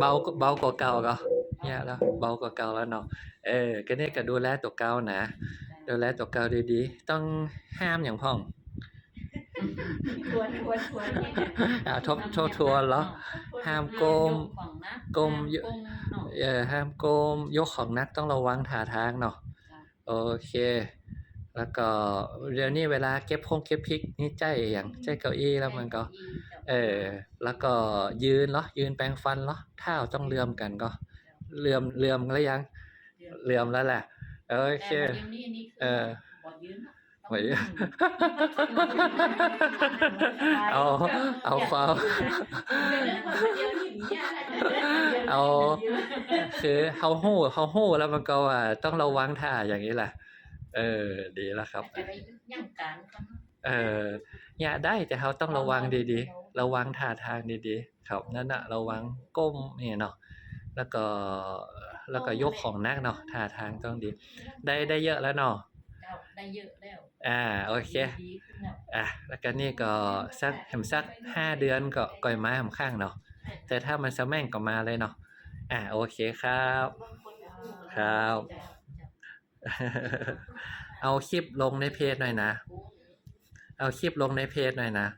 เบาเบากว่าเก่าก็เนี่ยแล้วเบากว่าเก่าแล้วเนาะเออก็เนี่ยก็ดูแลตัวเก่านะดูแลตัวเก่าดีๆ ต้องห้ามอย่างพ่องทวนทวนทวนอ่าทบทบทวนเหรอห้ามโกงของนะโกงเยอะเออห้ามโกมยกของนักต้องระวังท่าทางเนาะจ้ะโอเค แล้วก็เดี๋ยวนี้เวลาเก็บพงเก็บพริกนี่ใจอย่างใจเก้าอี้แล้วมันก็ เออ แล้วก็ยืนเหรอยืนแปรงฟันเหรอเท้าต้องเลื่อมกันก็เลื่อมเลื่อมแล้วยังเลื่อมแล้วแหละโอเคแต่ประเด็นนี้นี่คือเออบ่ยืนเนาะบ่ยืนเอาเอาความเอาคือเฮาฮู้เฮาฮู้แล้วมันก็ว่าต้องระวังท่าอย่างนี้แหละ เออ ดีแล้วครับ แต่ไปย่างกลางกันเอออย่าได้แต่เขาต้องระวังดีๆ ระวังท่าทางดีๆ ครับนั่นน่ะระวังก้มนี่เนาะแล้วก็แล้วก็ยกของหนักเนาะท่าทางต้องดี ได้ได้เยอะแล้วเนาะเจ้าได้เยอะแล้ว อ่าโอเคดีขึ้นแล้วอะแล้วก็นี่ก็สักเห็มสักห้าเดือนก็ก่อยมาหำข้างเนาะแต่ถ้ามันสะแม่งก็มาเลยเนาะอ่าโอเคครับ ครับ เอาคลิปลงในเพจหน่อยนะ เอาคลิปลงในเพจหน่อยนะ